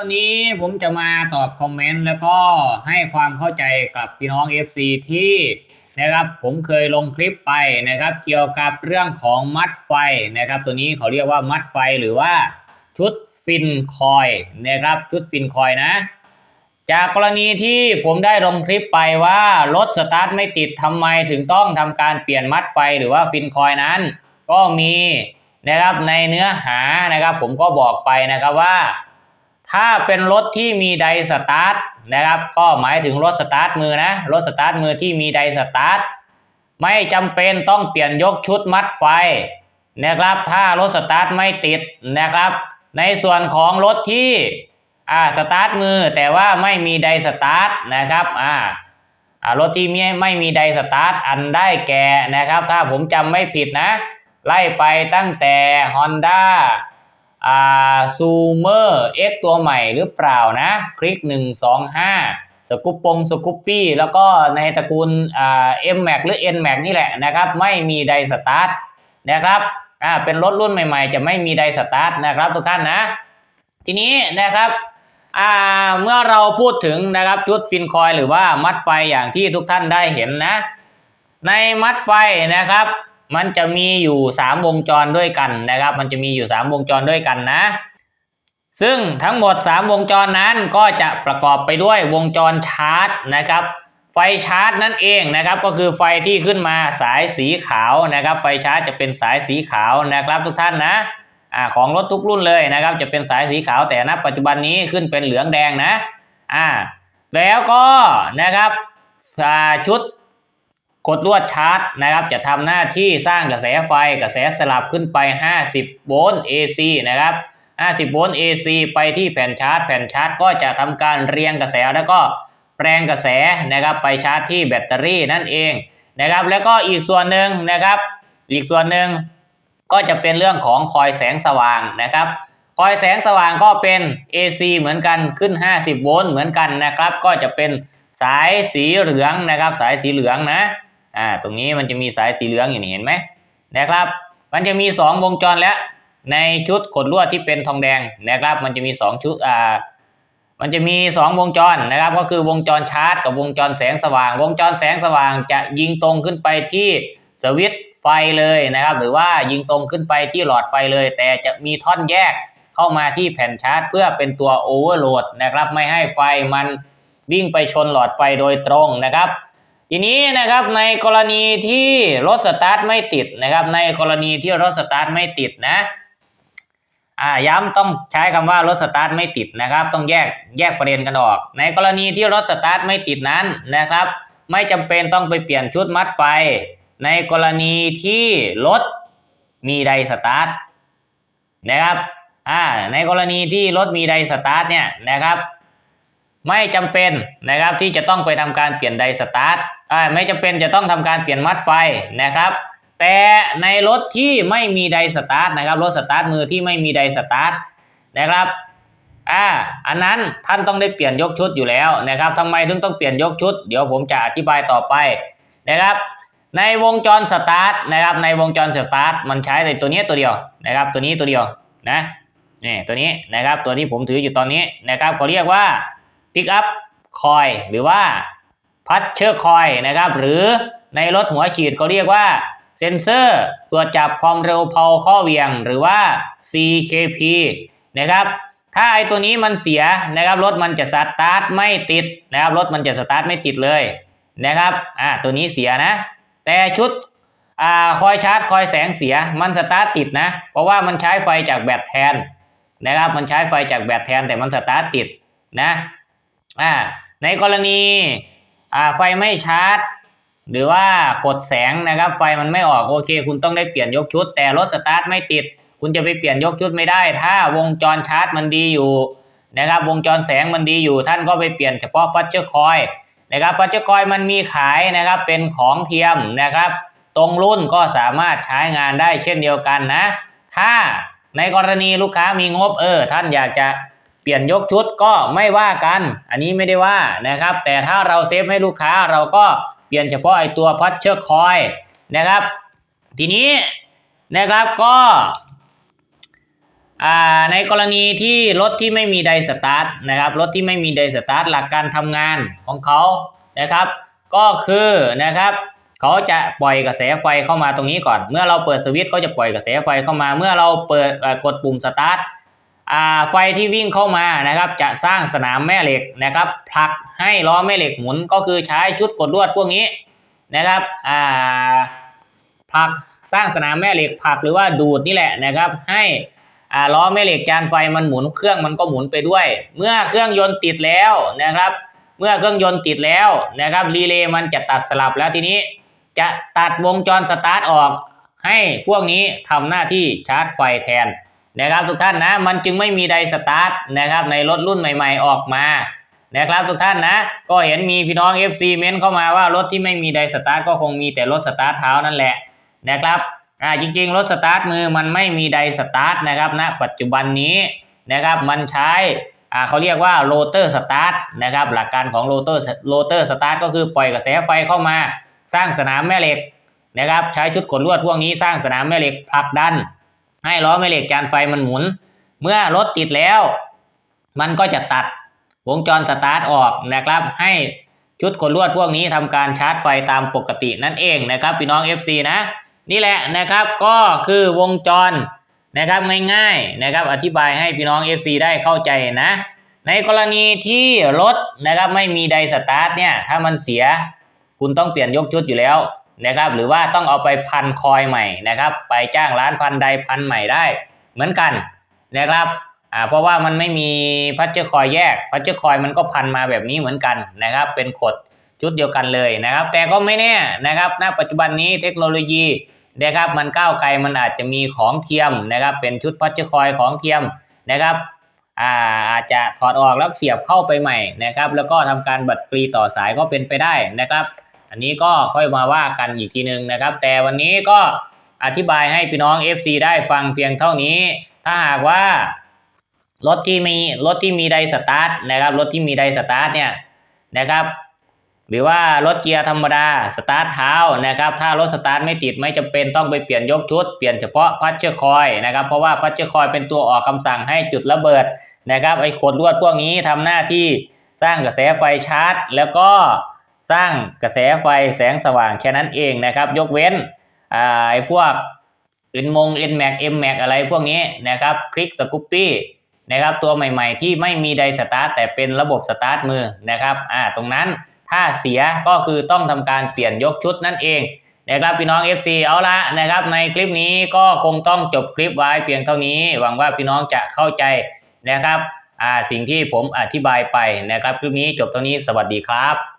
วันนี้ผมจะมาตอบคอมเมนต์แล้วก็ให้ความเข้าใจกับพี่น้อง FC ที่นะครับผมเคยลงคลิปไปนะครับ เกี่ยวกับเรื่องของมัดไฟนะครับ ตัวนี้เขาเรียกว่ามัดไฟหรือว่าชุดฟินคอยนะครับชุดฟินคอยนะ จากกรณีที่ผมได้ลงคลิปไปว่ารถสตาร์ทไม่ติดทำไมถึงต้องทำการเปลี่ยนมัดไฟหรือว่าฟินคอยนั้น ก็มีนะครับในเนื้อหานะครับ ผมก็บอกไปนะครับว่า ถ้าเป็นรถที่มีไดสตาร์ทนะครับ ก็หมายถึงรถสตาร์ทมือนะ รถสตาร์ทมือที่มีไดสตาร์ทไม่จำเป็นต้องเปลี่ยนยกชุดมัดไฟนะครับ ถ้ารถสตาร์ทไม่ติดนะครับ ในส่วนของรถที่อ่าสตาร์ทมือแต่ว่าไม่มีไดสตาร์ทนะครับอ่าอ่ารถที่ไม่ไม่มีไดสตาร์ทอันได้แก่นะครับ ถ้าผมจำไม่ผิดนะ ไล่ไปตั้งแต่ Honda อ่าซูเมอร์เอ็กตัวใหม่หรือเปล่านะ คลิกหนึ่งสองห้าสกุปปงสกุปปี้ แล้วก็ในตระกูลอ่าเอ็มแม็กหรือเอ็นแม็กนี่แหละนะครับ ไม่มีไดสตาร์ทนะครับอ่าเป็นรถรุ่นใหม่ๆ จะไม่มีไดสตาร์ทนะครับทุกท่านนะ ทีนี้นะครับอ่าเมื่อเราพูดถึงนะครับชุดฟินคอยหรือว่ามัดไฟอย่างที่ทุกท่านได้เห็นนะ ในมัดไฟนะครับ มันจะมีอยู่สามวงจรด้วยกันนะครับ มันจะมีอยู่สามวงจรด้วยกันนะ ซึ่งทั้งหมดสามวงจรนั้นก็จะประกอบไปด้วยวงจรชาร์จนะครับ ไฟชาร์จนั่นเองนะครับ ก็คือไฟที่ขึ้นมาสายสีขาวนะครับ ไฟชาร์จจะเป็นสายสีขาวนะครับ ทุกท่านนะอ่าของรถทุกรุ่นเลยนะครับ จะเป็นสายสีขาวแต่ณปัจจุบันนี้ขึ้นเป็นเหลืองแดงนะอ่าแล้วก็นะครับชุด กดลวดชาร์จนะครับ จะทำหน้าที่สร้างกระแสไฟกระแสสลับขึ้นไป 50 โวลต์ AC นะครับ 50 โวลต์ AC ไปที่แผ่นชาร์จ แผ่นชาร์จก็จะทำการเรียงกระแสแล้วก็แปลงกระแสนะครับไปชาร์จที่แบตเตอรี่นั่นเองนะครับ แล้วก็อีกส่วนหนึ่งนะครับ อีกส่วนหนึ่งก็จะเป็นเรื่องของคอยแสงสว่างนะครับคอยแสงสว่างก็เป็น AC เหมือนกันขึ้น 50 โวลต์เหมือนกันนะครับ ก็จะเป็นสายสีเหลืองนะครับ สายสีเหลืองนะ อ่าตรงนี้มันจะมีสายสีเหลืองอย่างนี้เห็นไหมนะครับ มันจะมีสองวงจรแล้ว ในชุดขดลวดที่เป็นทองแดงนะครับ มันจะมีสองชุดอ่ามันจะมีสองวงจรนะครับ ก็คือวงจรชาร์จกับวงจรแสงสว่าง วงจรแสงสว่างจะยิงตรงขึ้นไปที่สวิตช์ไฟเลยนะครับ หรือว่ายิงตรงขึ้นไปที่หลอดไฟเลย แต่จะมีท่อนแยกเข้ามาที่แผ่นชาร์จ เพื่อเป็นตัวโอเวอร์โหลดนะครับ ไม่ให้ไฟมันวิ่งไปชนหลอดไฟโดยตรงนะครับ ทีนี้นะครับในกรณีที่รถสตาร์ทไม่ติดนะครับ ในกรณีที่รถสตาร์ทไม่ติดนะอ่าย้ำต้องใช้คำว่ารถสตาร์ทไม่ติดนะครับ ต้องแยกแยกประเด็นกันออก ในกรณีที่รถสตาร์ทไม่ติดนั้นนะครับ ไม่จำเป็นต้องไปเปลี่ยนชุดมัดไฟ ในกรณีที่รถมีไดสตาร์ทนะครับอ่าในกรณีที่รถมีไดสตาร์ทเนี่ยนะครับ ไม่จำเป็นนะครับที่จะต้องไปทำการเปลี่ยนไดสตาร์ท ไม่จำเป็นจะต้องทำการเปลี่ยนมัดไฟนะครับ แต่ในรถที่ไม่มีไดสตาร์ทนะครับ รถสตาร์ทมือที่ไม่มีไดสตาร์ทนะครับอ่าอันนั้นท่านต้องได้เปลี่ยนยกชุดอยู่แล้วนะครับทำไมถึงต้องเปลี่ยนยกชุด เดี๋ยวผมจะอธิบายต่อไปนะครับ ในวงจรสตาร์ทนะครับ ในวงจรสตาร์ทมันใช้ในตัวนี้ตัวเดียวนะครับ ตัวนี้ตัวเดียวนะนี่ตัวนี้นะครับตัวที่ผมถืออยู่ตอนนี้นะครับเขาเรียกว่าพิกอัพคอยหรือว่า พัชเชอร์คอยนะครับ หรือในรถหัวฉีดเขาเรียกว่าเซนเซอร์ตรวจจับความเร็วเพาข้อเวียงหรือว่า CKP นะครับถ้าไอตัวนี้มันเสียนะครับรถมันจะสตาร์ทไม่ติดนะครับรถมันจะสตาร์ทไม่ติดเลยนะครับอ่าตัวนี้เสียนะ แต่ชุดอ่าคอยชาร์จคอยแสงเสียมันสตาร์ทติดนะ เพราะว่ามันใช้ไฟจากแบตแทนนะครับมันใช้ไฟจากแบตแทนแต่มันสตาร์ทติดนะอ่าในกรณี อ่าไฟไม่ชาร์จ หรือว่าขดแสงนะครับ ไฟมันไม่ออกโอเค คุณต้องได้เปลี่ยนยกชุด แต่รถสตาร์ทไม่ติด คุณจะไปเปลี่ยนยกชุดไม่ได้ ถ้าวงจรชาร์จมันดีอยู่นะครับ วงจรแสงมันดีอยู่ ท่านก็ไปเปลี่ยนเฉพาะพัชเชอร์คอยนะครับพัชเชอร์คอยมันมีขายนะครับ เป็นของเทียมนะครับ ตรงรุ่นก็สามารถใช้งานได้เช่นเดียวกันนะ ถ้าในกรณีลูกค้ามีงบเออ ท่านอยากจะ ปลี่ยนยกชุดก็ไม่ว่ากัน อันนี้ไม่ได้ว่านะครับ แต่ถ้าเราเซฟให้ลูกค้าเราก็เปลี่ยนเฉพาะไอตัวพัชเชือร์คอยนะครับ ทีนี้นะครับก็ในกรณีที่รถที่ไม่มีไดสตาร์ทนะครับรถที่ไม่มีไดสตาร์ทหลักการทำงานของเขานะครับ ก็คือนะครับเขาจะปล่อยกระแสไฟเข้ามาตรงนี้ก่อน เมื่อเราเปิดสวิตช์เขาจะปล่อยกระแสไฟเข้ามา เมื่อเราเปิดกดปุ่มสตาร์ท ไฟที่วิ่งเข้ามานะครับ จะสร้างสนามแม่เหล็กนะครับผลักให้ล้อแม่เหล็กหมุนก็คือใช้ชุดกดลวดพวกนี้นะครับผลักสร้างสนามแม่เหล็กผลักหรือว่าดูดนี่แหละนะครับ ให้ล้อแม่เหล็กจานไฟมันหมุนเครื่องมันก็หมุนไปด้วย เมื่อเครื่องยนต์ติดแล้วนะครับ เมื่อเครื่องยนต์ติดแล้วนะครับรีเลย์มันจะตัดสลับแล้วทีนี้ จะตัดวงจรสตาร์ทออก ให้พวกนี้ทำหน้าที่ชาร์จไฟแทน นะครับทุกท่านนะ มันจึงไม่มีไดสตาร์ทนะครับในรถรุ่นใหม่ ๆออกมานะครับทุกท่านนะ ก็เห็นมีพี่น้อง FC เม้นเข้ามาว่ารถที่ไม่มีไดสตาร์ทก็คงมีแต่รถสตาร์ทเท้านั่นแหละนะครับอ่าจริงๆ รถสตาร์ทมือมันไม่มีไดสตาร์ทนะครับณปัจจุบันนี้นะครับมันใช้อ่าเขาเรียกว่าโรเตอร์สตาร์ทนะครับหลักการของโรเตอร์โรเตอร์สตาร์ทก็คือปล่อยกระแสไฟเข้ามา สร้างสนามแม่เหล็กนะครับใช้ชุดขนลวดพวกนี้สร้างสนามแม่เหล็กผลักดัน ให้ล้อแม่เหล็กจานไฟมันหมุน เมื่อรถติดแล้ว มันก็จะตัดวงจรสตาร์ทออกนะครับ ให้ชุดขนลวดพวกนี้ทำการชาร์จไฟตามปกตินั่นเองนะครับพี่น้อง FC นะ นี่แหละนะครับก็คือวงจรนะครับง่ายๆนะครับอธิบายให้พี่น้อง FC ได้เข้าใจนะ ในกรณีที่รถนะครับไม่มีไดสตาร์ทเนี่ยถ้ามันเสีย คุณต้องเปลี่ยนยกชุดอยู่แล้ว นะครับหรือว่าต้องเอาไปพันคอยใหม่นะครับ ไปจ้างร้านพันใดพันใหม่ได้ เหมือนกันนะครับอ่าเพราะว่ามันไม่มีพัชเจอร์คอยแยกพัชเจอร์คอยมันก็พันมาแบบนี้เหมือนกันนะครับ เป็นขดชุดเดียวกันเลยนะครับ แต่ก็ไม่แน่นะครับณปัจจุบันนี้เทคโนโลยีนะครับมันก้าวไกลมันอาจจะมีของเทียมนะครับ เป็นชุดพัชเจอร์คอยของเทียมนะครับอาอาจจะถอดออกแล้วเสียบเข้าไปใหม่นะครับ แล้วก็ทำการบัดกรีต่อสายก็เป็นไปได้นะครับ อันนี้ก็ค่อยมาว่ากันอีกทีหนึ่งนะครับ แต่วันนี้ก็อธิบายให้พี่น้อง FC ได้ฟังเพียงเท่านี้ ถ้าหากว่ารถที่มีรถที่มีไดสตาร์ทนะครับรถที่มีไดสตาร์ทเนี่ยนะครับ หรือว่ารถเกียร์ธรรมดาสตาร์ทเท้านะครับ ถ้ารถสตาร์ทไม่ติดไม่จำเป็นต้องไปเปลี่ยนยกชุดเปลี่ยนเฉพาะพัชเชอร์คอยนะครับเพราะว่าพัชเชอร์คอยเป็นตัวออกคำสั่งให้จุดระเบิดนะครับไอ้ขดลวดพวกนี้ทำหน้าที่สร้างกระแสไฟชาร์จ แล้วก็ สร้างกระแสไฟแสงสว่างแค่นั้นเองนะครับ ยกเว้นไอ้พวกอินมงเอ็นแม็กเอ็มแม็กอะไรพวกนี้นะครับคลิกสกูปปี้นะครับตัวใหม่ๆที่ไม่มีไดสตาร์ทแต่เป็นระบบสตาร์ทมือนะครับอ่าตรงนั้นถ้าเสียก็คือต้องทำการเปลี่ยนยกชุดนั่นเองนะครับพี่น้อง FC เอาละนะครับ ในคลิปนี้ก็คงต้องจบคลิปไว้เพียงเท่านี้ หวังว่าพี่น้องจะเข้าใจนะครับอ่าสิ่งที่ผมอธิบายไปนะครับ คลิปนี้จบเท่านี้สวัสดีครับ